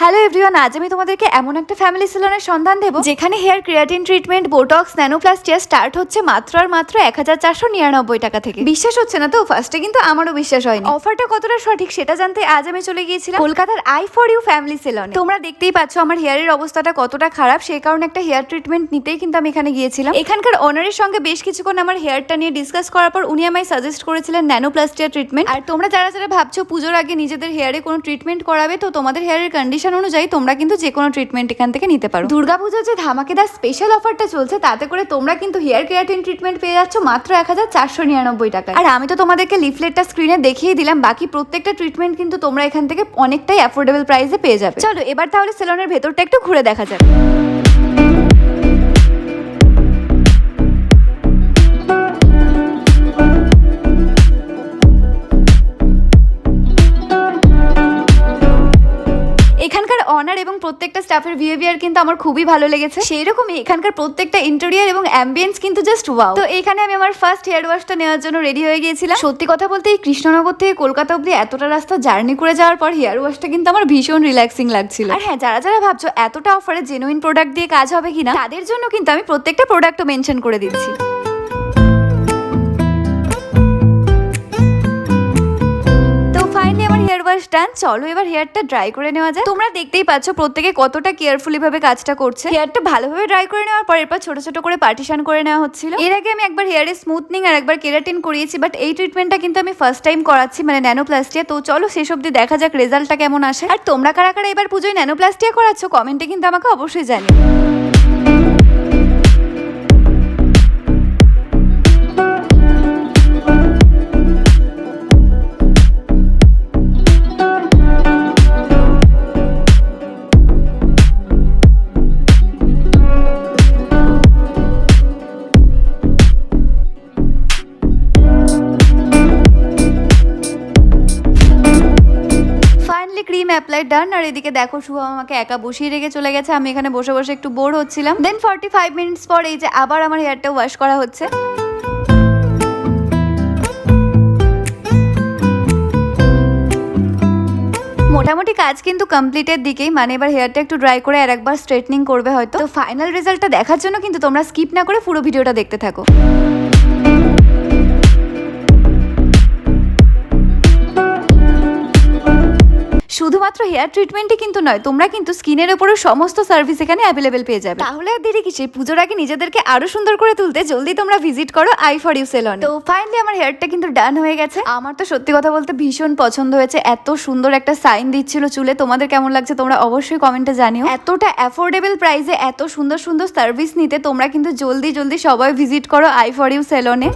Hello everyone আজ আমি তোমাদেরকে এমন একটা ফ্যামিলি সেলনের সন্ধান দেবো, যেখানে hair keratin treatment botox nanoplastia start হচ্ছে মাত্র আর মাত্র এক হাজার চারশো নিরানব্বই টাকা থেকে। বিশ্বাস হচ্ছে না তো? ফার্স্টে কিন্তু আমারও বিশ্বাস হয়নি। অফারটা কতটা সঠিক সেটা জানতে আজ আমি চলে গিয়েছিলাম কলকাতার I for you family salon তোমরা দেখতেই পাচ্ছ আমার হেয়ারের অবস্থাটা কতটা খারাপ, সেই কারণে একটা হেয়ার ট্রিটমেন্ট নিতেই কিন্তু আমি এখানে গিয়েছিলাম। এখানকার অনারের সঙ্গে বেশ কিছুক্ষণ আমার হেয়ারটা নিয়ে ডিসকাস করার পর উনি আমায় সাজেস্ট করেছিলেন ন্যানোপ্লাস্টিয়া ট্রিটমেন্ট আর তোমরা যারা যারা ভাবছ পুজোর আগে নিজেদের হেয়ারে কোনো ট্রিটমেন্ট করাবে, তো তোমাদের হেয়ারের কন্ডিশন অনুযায়ী তোমরা কিন্তু যে কোনো ট্রিটমেন্ট এখান থেকে নিতে পারো। দুর্গাপুজোর যে ধামাকেদার স্পেশাল অফারটা চলছে, তাতে করে তোমরা কিন্তু হেয়ার কেরাটিন ট্রিটমেন্ট পেয়ে যাচ্ছ মাত্র এক হাজার চারশো নিরানব্বই টাকা আর আমি তো তোমাদেরকে লিফলেটটা স্ক্রিনে দেখিয়ে দিলাম, বাকি প্রত্যেকটা ট্রিটমেন্ট কিন্তু তোমরা এখান থেকে অনেকটাই অ্যাফোর্ডেবল প্রাইসে পেয়ে যাবে। চলো, এবার তাহলে সেলনের ভেতরটা একটু ঘুরে দেখা যাবে প্রত্যেকটা স্টাফের বিহেভিয়ার কিন্তু আমার খুবই ভালো লেগেছে। সেই রকমই এখানকার প্রত্যেকটা ইন্টেরিয়ার এবং অ্যাম্বিয়েন্স কিন্তু জাস্ট ওয়াও তো এখানে আমি আমার ফার্স্ট হেয়ার ওয়াশটা নেওয়ার জন্য রেডি হয়ে গিয়েছিলাম। সত্যি কথা বলতে এই কৃষ্ণনগর থেকে কলকাতা অব্দি এতটা রাস্তা জার্নি করে যাওয়ার পর হেয়ার ওয়াশটা কিন্তু আমার ভীষণ রিল্যাক্সিং লাগছিল। আর হ্যাঁ যারা যারা ভাবছ এতটা অফারে জেনুইন প্রোডাক্ট দিয়ে কাজ হবে কিনা, তাদের জন্য কিন্তু আমি প্রত্যেকটা প্রোডাক্টও মেনশন করে দিচ্ছি। ওয়াশ ডান চলো এবার হেয়ারটা ড্রাই করে নেওয়া যায় তোমরা দেখতেই পাচ্ছ প্রত্যেকে কতটা কেয়ারফুলি ভাবে কাজটা করছে। হেয়ারটা ভালোভাবে ড্রাই করে নেওয়ার পর এরপর ছোট ছোট করে পার্টিশন করে নেওয়া হচ্ছিল। এর আগে আমি একবার হেয়ারে স্মুথনিং আর একবার কেরাটিন করিয়েছি বাট এই ট্রিটমেন্টটা কিন্তু আমি ফার্স্ট টাইম করাচ্ছি মানে ন্যানোপ্লাস্টিয়া তো চলো শেষ অব্দি দেখা যাক রেজাল্টটা কেমন আসে। আর তোমরা কারা কারা এবার পুজোয় ন্যানোপ্লাস্টিয়া করাচ্ছ কমেন্টে কিন্তু আমাকে অবশ্যই জানিও। ক্রিম অ্যাপ্লাই ডান আর এদিকে দেখো শুভ আমাকে একা বসিয়ে রেখে চলে গেছে। আমি এখানে বসে বসে একটু বোর হচ্ছিলাম। দেন ফর্টি ফাইভ মিনিটস পর এই যে আবার আমার হেয়ারটা ওয়াশ করা হচ্ছে। মোটামুটি কাজ কিন্তু কমপ্লিটের দিকেই। মানে এবার হেয়ারটা একটু ড্রাই করে আর একবার স্ট্রেটনিং করবে হয়তো। তো ফাইনাল রেজাল্টটা দেখার জন্য কিন্তু তোমরা স্কিপ না করে পুরো ভিডিওটা দেখতে থাকো। শুধুমাত্র হেয়ার ট্রিটমেন্টই কিন্তু নয় তোমরা কিন্তু স্কিনের ওপরও সমস্ত সার্ভিস এখানে অ্যাভেলেবেল পেয়ে যাবে। তাহলে আর দেরি কিসে পুজোর আগে নিজেদেরকে আরও সুন্দর করে তুলতে জলদি তোমরা ভিজিট করো আই ফর ইউ সেলন তো ফাইনালি আমার হেয়ারটা কিন্তু ডান হয়ে গেছে। আমার তো সত্যি কথা বলতে ভীষণ পছন্দ হয়েছে। এত সুন্দর একটা সাইন দিচ্ছিল চুলে। তোমাদের কেমন লাগছে তোমরা অবশ্যই কমেন্টে জানিও। এতটা অ্যাফোর্ডেবল প্রাইসে এত সুন্দর সুন্দর সার্ভিস নিতে তোমরা কিন্তু জলদি জলদি সবাই ভিজিট করো আই ফর ইউ সেলনে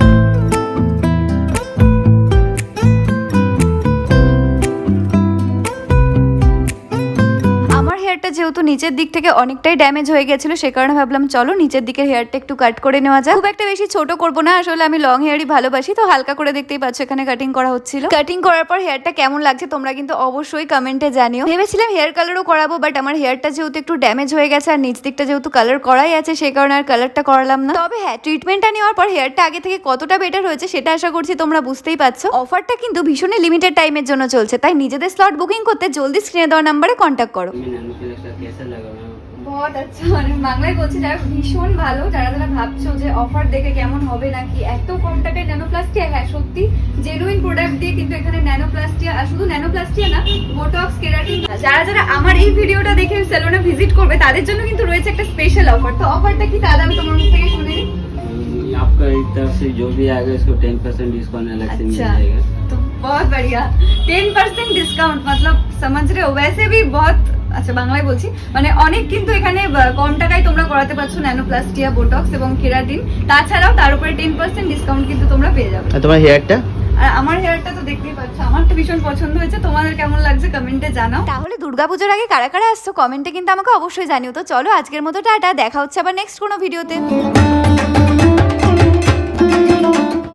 যেহেতু নিচের দিক থেকে অনেকটাই ড্যামেজ হয়ে গেছিল, সে কারণে ভাবলাম চলো নিচের দিকে হেয়ারটা একটু কাট করে নেওয়া যায় খুব একটা বেশি ছোট করব না, আসলে আমি লং হেয়ারই ভালোবাসি, তো হালকা করে দেখতেই পাচ্ছ এখানে কাটিং করা হচ্ছিল। কাটিং করার পর হেয়ারটা কেমন লাগছে তোমরা কিন্তু অবশ্যই কমেন্টে জানিও। ভেবেছিলাম হেয়ার কালারও করাবো বাট আমার হেয়ারটা যেহেতু একটু ড্যামেজ হয়ে গেছে আর নিচ দিকটা যেহেতু কালার করাই আছে সেই কারণে আর কালারটা করালাম না। তবে হ্যাঁ ট্রিটমেন্টটা নেওয়ার পর হেয়ারটা আগে থেকে কতটা বেটার হয়েছে সেটা আশা করছি তোমরা বুঝতেই পারছ। অফারটা কিন্তু ভীষণই লিমিটেড টাইমের জন্য চলছে, তাই নিজেদের স্লট বুকিং করতে জলদি স্ক্রিনে দেওয়া নাম্বারে কন্ট্যাক্ট করো। में नैनो प्लस का कैसा लगा मैम বহুত আচ্ছা মানে বাংলায় বলছি যারা ভীষণ ভালো যারা যারা ভাবছো যে অফার দেখে কেমন হবে নাকি এত কম টাকায় ন্যানোপ্লাস্টিয়া হ্যাঁ সত্যি জেনুইন প্রোডাক্ট দিয়ে কিন্তু এখানে ন্যানোপ্লাস্টিয়া আর শুধু ন্যানোপ্লাস্টিয়া না বোটক্স কেরাটিন যারা যারা আমার এই ভিডিওটা দেখে সেলুনে ভিজিট করবে তাদের জন্য কিন্তু রয়েছে একটা স্পেশাল অফার তো অফারটা কি দাদা আমি তোমার মুখ থেকে শুনে নিই हम्म, आपका एक तरफ से जो भी आएगा इसको टेन परसेंट डिस्काउंट अलग से मिल अच्छा जाएगा तो बहुत बढ़िया টেন পার্সেন্ট ডিসকাউন্ট मतलब समझ रहे हो वैसे भी बहुत আচ্ছা বাংলায় বলছি। মানে অনেক কিন্তু এখানে কম টাকায় তোমরা করাতে পারছ ন্যানোপ্লাস্টিয়া বোটক্স এবং কেরাটিন। তাছাড়াও তার উপরে টেন পার্সেন্ট ডিসকাউন্ট কিন্তু তোমরা পেয়ে যাবে। তোমার হেয়ারটা আর আমার হেয়ারটা তো দেখতেই পাচ্ছ আমার তো ভীষণ পছন্দ হয়েছে। তোমাদের কেমন লাগছে কমেন্টে জানাও। তাহলে দুর্গাপুজোর আগে কারা কারা আসছো কমেন্টে কিন্তু আমাকে অবশ্যই জানিও। তো চলো আজকের মতো টাটা দেখা হচ্ছে আবার নেক্সট কোনো ভিডিওতে